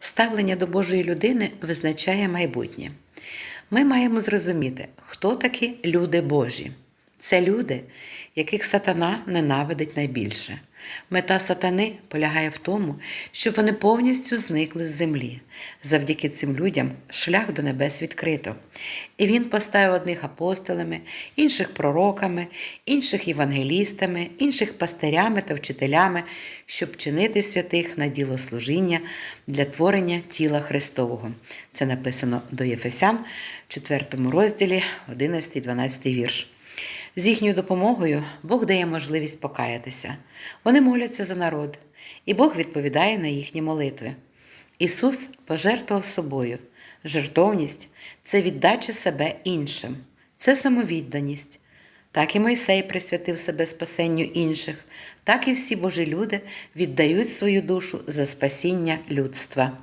Ставлення до Божої людини визначає майбутнє. Ми маємо зрозуміти, хто такі люди Божі. Це люди, яких сатана ненавидить найбільше. Мета сатани полягає в тому, щоб вони повністю зникли з землі. Завдяки цим людям шлях до небес відкрито. І він поставив одних апостолами, інших пророками, інших євангелістами, інших пастирями та вчителями, щоб чинити святих на діло служіння для творення тіла Христового. Це написано до Єфесян, 4 розділі, 11-12 вірш. З їхньою допомогою Бог дає можливість покаятися. Вони моляться за народ, і Бог відповідає на їхні молитви. Ісус пожертвував собою. Жертовність це віддача себе іншим, це самовідданість. Так і Мойсей присвятив себе спасенню інших, так і всі Божі люди віддають свою душу за спасіння людства.